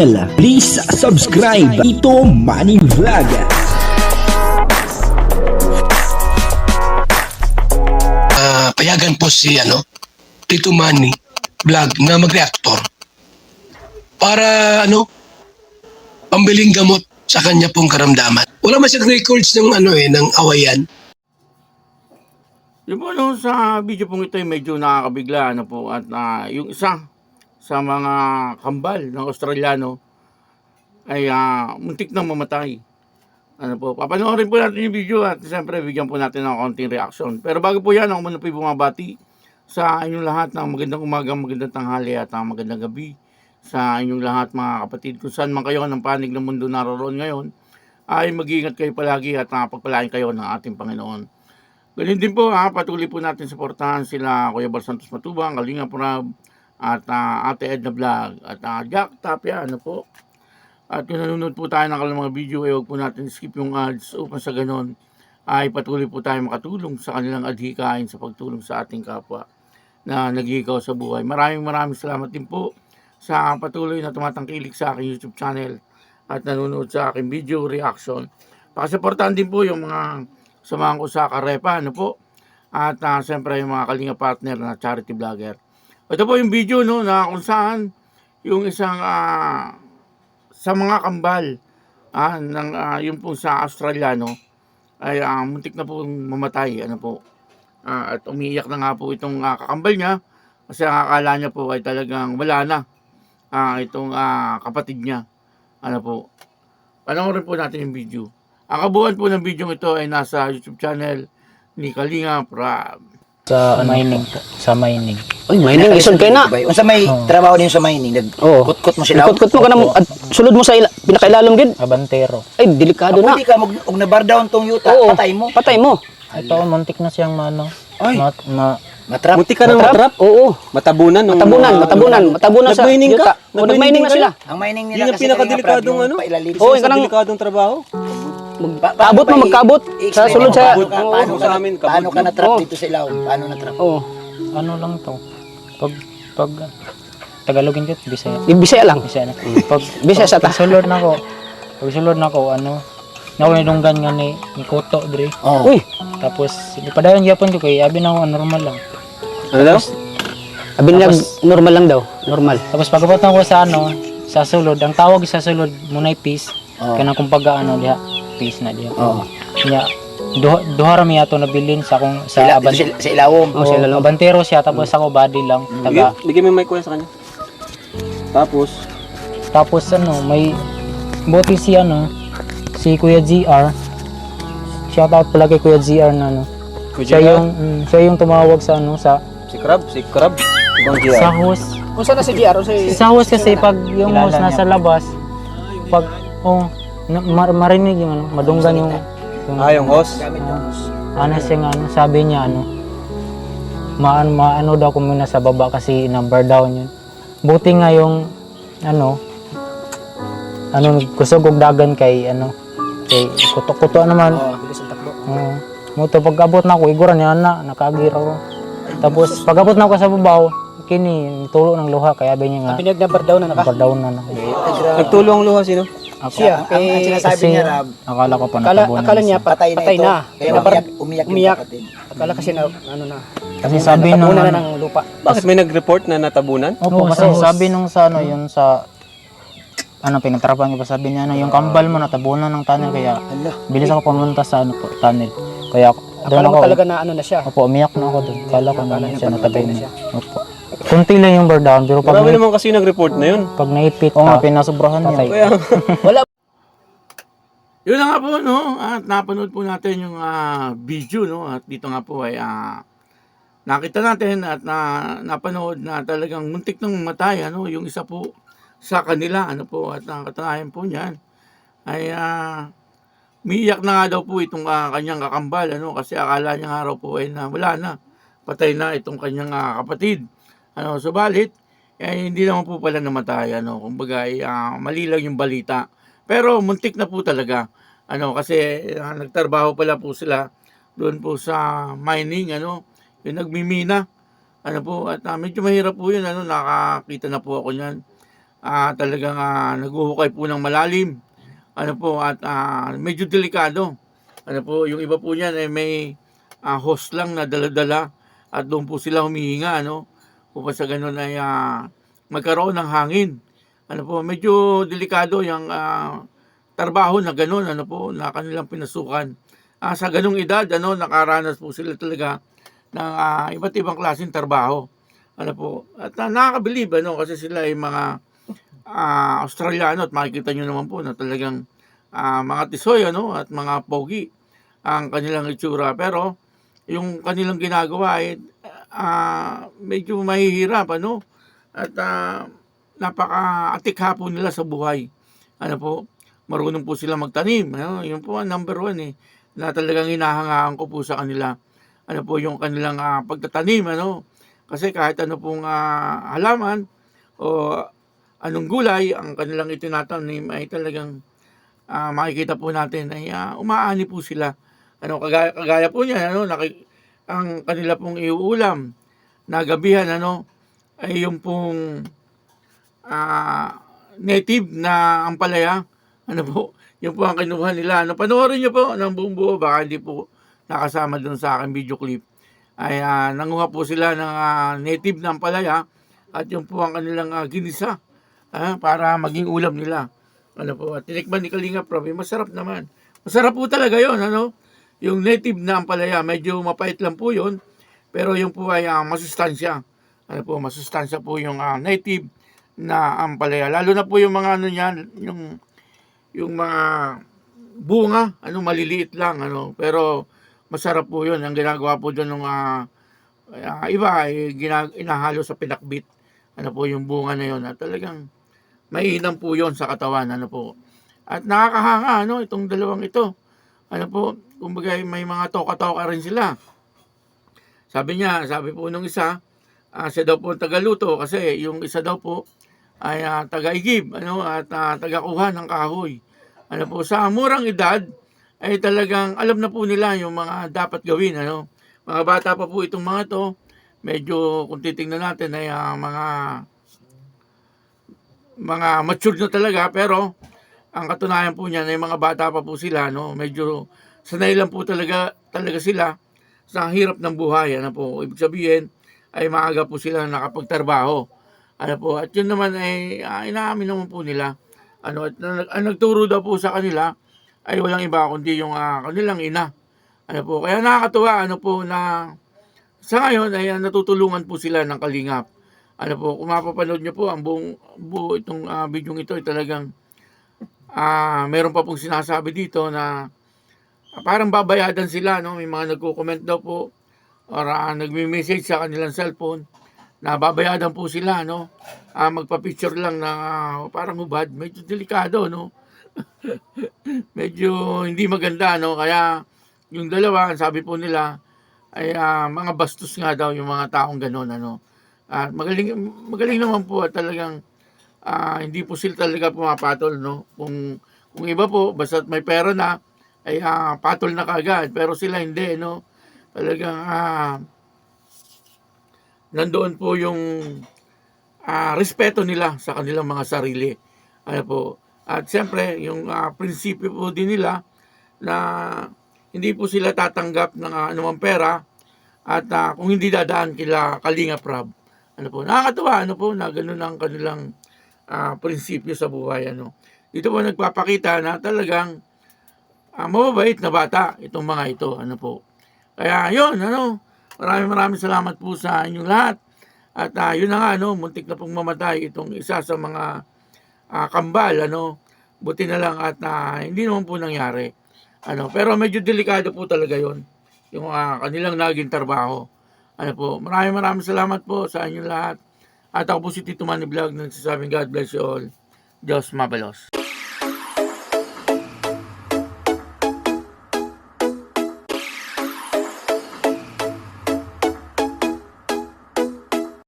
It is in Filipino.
Please subscribe Ito Money Vlog. Ah, payagan po si ano, Tito Manny vlog na mag-reactor para ano, pambiling gamot sa kanya pong karamdaman. Wala man siyang records ng ano eh, ng awayan. Yung po no, sa video pong ito ay medyo nakakabigla ano po at ah, yung isa sa mga kambal ng Australiano ay ah, muntik nang mamatay. Ano po, papanoorin po natin yung video at siyempre bigyan po natin ng konting reaction. Pero bago po yan, ako muna po bumabati sa inyong lahat ng magandang umaga, magandang tanghali at ang magandang gabi sa inyong lahat mga kapatid. Kung saan man kayo ng panig ng mundo naroon ngayon, ay mag-iingat kayo palagi at nakapagpalain kayo ng ating Panginoon. Ganun din po ha, patuloy po natin suportahan sila Kuya Bal Santos Matubang, Kalinga Prab, at ah, Ate Edna Vlog, at ah, Jack Tapia, ano po. At kung nanonood po tayo ng kanilang mga video, ay huwag po natin skip yung ads upang sa ganon ay patuloy po tayo makatulong sa kanilang adhikain sa pagtulong sa ating kapwa na naghihikaw sa buhay. Maraming maraming salamat din po sa patuloy na tumatangkilik sa aking YouTube channel at nanonood sa aking video reaction. Pakasuportahan din po yung mga samahan ko sa Karepa, ano po. At uh, siyempre yung mga kalinga partner na charity vlogger. Ito po yung video no, na kung saan yung isang ah, sa mga kambal ah, ng, ah, yung po sa Australiano ay ah, muntik na po mamatay. Ano po. Ah, at umiiyak na nga po itong ah, kakambal niya kasi ang akala niya po ay talagang wala na ah, itong ah, kapatid niya. Ano po. Panoorin po natin yung video. Ang kabuuan po ng video ito ay nasa YouTube channel ni Kalinga Prab. Sa mining po. Sa mining. Uy, mining isod kay na. Kung sa may Oo. trabaho din sa mining, nag Oo. kutkot mo sila. Ikot-kot mo ka na at sulod mo sa ila, pinakailalom gid. Abantero. Ay, delikado na. Pwede ka, mag, og nabar down tong yuta, patay mo. Patay mo. Ito, muntik na siyang ano. Ay. Ma, ma, Matrap. Muntik ka ng matrap? Oo. Matabunan nung Matabunan, matabunan, matabunan sa Nag-mining ka? nag-mining na sila. Ang mining nila kasi pinakadelikadong ano? Oo, kanang- delikadong trabaho. Paano mo, i-explain Sa sulod sa- Paano Sa amin, kabut paano ka mo. na-trap Oo. dito sa ilaw? Paano na-trap? Oo. ano lang to. Pag, pag, Tagalogin ko, Bisaya. Di Bisaya lang. Bisaya na. Pag, Bisaya sa ta. pag sulod na ko, pag sulod na ko, ano, nawinunggan nga ni, ni Koto, dre. Oo. Uy, Tapos, padayon gyapon ko kay abi na ako normal lang. Ano daw? abi niya normal lang daw. Normal. Tapos pagabot na ko sa ano, sa sulod, ang tawag sa sulod munay peace. Oo. Kanang kumbaga ano diha, peace na diha. Oo. Nya duha duha ra miya to nabilin sa akong Sa, sa ila- aban sa, sa ilawom. Oh, sila lang. abantero siya tapos ako body lang taga Bigyan, bigyan mo yung mic kuya sa kanya. Tapos, tapos ano may buti si ano si Kuya GR shout out pala kay Kuya GR na ano. Siya yung mm, siya yung tumawag sa ano sa si Crab, si Crab. Ibang sa host. Kung saan na si GR si sa host kasi pag yung host nasa labas pag oh na, mar- marinig yung ano madunggan yung yung Ah, yung host. ano siya nga, ano, sabi niya ano, maan maano daw ko muna sa baba kasi number down yun. Buti nga yung ano, ano kusog og dagan kay ano, kay kuto-kuto naman. Oo, bilis ang takbo. Oo. Muto pag abot na ako, igura niya na, nakagira ko. Tapos pag abot na ako sa babaw, kini tulo ng luha kaya sabi niya nga, pinag-number daw na naka. number down na na. Nagtulong ang luha sino? Ako, Siya, Ang, ang eh, sinasabi kasi niya, Rab, akala ko pa akala, natabunan akala niya pa, patay na patay ito. na. Kaya Nabar- umiyak, umiyak, yung umiyak. kapatid. Akala kasi na, ano na. Kasi sabi nung Natabunan na ano, ng lupa. Bakit may nag-report na natabunan? Opo, kasi sabi nung sa ano, yun sa ano pinagtrapan ko pa sabi niya na yung kambal mo natabunan ng tunnel kaya Hala. bilis ako pumunta sa ano po, tunnel. Kaya ako- doon Akala ako. mo talaga na ano na siya. Opo, umiyak na ako doon. Kala ko Akala na niya siya patay natabay na na. siya. Opo. Kunti lang yung bar down, pero pag, Marami na, naman kasi nag-report na yun. pag naipit ka, pinasobrahan niya. Kaya, Yun na nga po, no? At napanood po natin yung ah, video, no? At dito nga po ay ah, nakita natin at na, napanood na talagang muntik nang mamatay, ano? Yung isa po sa kanila, ano po? At ang katunayan po niyan ay ah, umiiyak na nga daw po itong ah, kanyang kakambal, ano? Kasi akala niya nga raw po ay na wala na. Patay na itong kanyang ah, kapatid. Ano, subalit, eh, hindi naman po pala namatay, ano? Kumbaga, ay, ah, mali lang yung balita. Pero muntik na po talaga. Ano kasi ah, nagtrabaho pala po sila doon po sa mining ano, yung nagmimina. Ano po at ah, medyo mahirap po 'yun ano nakakita na po ako niyan. ah, talagang ah, naguhukay po ng malalim. Ano po, at ah, medyo delikado. Ano po, yung iba po niyan ay may ah, hose lang na dala-dala at doon po sila humihinga, ano, upang sa ganun ay ah, magkaroon ng hangin. Ano po, medyo delikado yung ah, trabaho na ganun, ano po, na kanilang pinasukan. Ah, sa ganung edad, ano, nakaranas po sila talaga ng ah, iba't ibang klaseng trabaho. Ano po, at uh, nakakabilib, ano, kasi sila ay mga ah, Australiano at makikita nyo naman po na talagang ah, mga tisoy, ano, at mga pogi ang kanilang itsura. Pero, yung kanilang ginagawa ay ah, medyo mahihirap, ano, at ah, napaka-atikha po nila sa buhay. Ano po, marunong po sila magtanim. Ano, yun po number one eh, na talagang hinahangaan ko po sa kanila. Ano po yung kanilang ah, pagtatanim, ano. Kasi kahit ano pong ah, halaman o anong gulay ang kanilang itinatanim ay talagang ah, makikita po natin ay ah, umaani po sila. Ano kagaya, kagaya po niyan ano naki, ang kanila pong iuulam na gabihan ano ay yung pong ah, native na ampalaya. Ano po, yun po ang kinuha nila. Ano, panoorin niyo po ng buong buo, baka hindi po nakasama dun sa aking video clip. Ay ah, nanguha po sila ng ah, native na ampalaya at yung po ang kanilang ah, ginisa ah, para maging ulam nila. Ano po, at tinikman ni Kalinga Prof, masarap naman. Masarap po talaga yon ano? Yung native na ampalaya, medyo mapait lang po yon pero yung po ay ah, masustansya. Ano po, masustansya po yung ah, native na ampalaya. Lalo na po yung mga ano niyan, yung yung mga bunga, ano maliliit lang ano, pero masarap po 'yun. Ang ginagawa po doon ng ah, ah, iba ay ginag- inahalo sa pinakbit. Ano po yung bunga na 'yon. At talagang mainam po 'yon sa katawan, ano po. At nakakahanga ano itong dalawang ito. Ano po, kumbaga may mga toka-toka rin sila. Sabi niya, sabi po nung isa, ah, siya daw po tagaluto kasi yung isa daw po ay ah, taga-igib ano, at ah, taga-kuha ng kahoy. Ano po, sa murang edad ay talagang alam na po nila yung mga dapat gawin. Ano. Mga bata pa po itong mga to, medyo kung titingnan natin ay ah, mga mga matured na talaga pero ang katunayan po niyan ay mga bata pa po sila no? Medyo sanay lang po talaga talaga sila sa hirap ng buhay ano po? Ibig sabihin ay maaga po sila nakapagtrabaho. Ano po? At yun naman ay uh, inaamin naman po nila. Ano at ang nagturo daw po sa kanila ay walang iba kundi yung ah, kanilang ina. Ano po? Kaya nakakatuwa ano po na sa ngayon ay ah, natutulungan po sila ng kalingap. Ano po? Kung mapapanood nyo po ang buong buo itong ah, video ito ay talagang ah meron pa pong sinasabi dito na ah, parang babayadan sila no? May mga nagko-comment daw po or ah, nagme-message sa kanilang cellphone na babayadan po sila no? Ah, magpa-picture lang na ah, parang hubad medyo delikado no? Medyo hindi maganda no? Kaya yung dalawa sabi po nila ay ah, mga bastos nga daw yung mga taong gano'n ano? At magaling magaling naman po at talagang ah, hindi po sila talaga pumapatol no? Kung kung iba po basta may pera na ay ah, patol na kagad pero sila hindi no? Talagang ah, nandoon po yung ah, respeto nila sa kanilang mga sarili. Ano po at siyempre yung ah, prinsipyo po din nila na hindi po sila tatanggap ng ah, anumang pera at ah, kung hindi dadaan kila Kalinga Prab. Ano po nakakatuwa ano po na ganun ang kanilang ah, prinsipyo sa buhay ano dito po nagpapakita na talagang ah, mababait na bata itong mga ito ano po. Kaya yun ano maraming maraming salamat po sa inyong lahat. At ah, yun na nga ano muntik na pong mamatay itong isa sa mga ah, kambal ano. Buti na lang at ah, hindi naman po nangyari ano. Pero medyo delikado po talaga yon yung ah, kanilang naging trabaho. Ano po maraming maraming salamat po sa inyong lahat at ako po si Tito Manny Vlog nagsasabing God bless you all. Diyos mabalos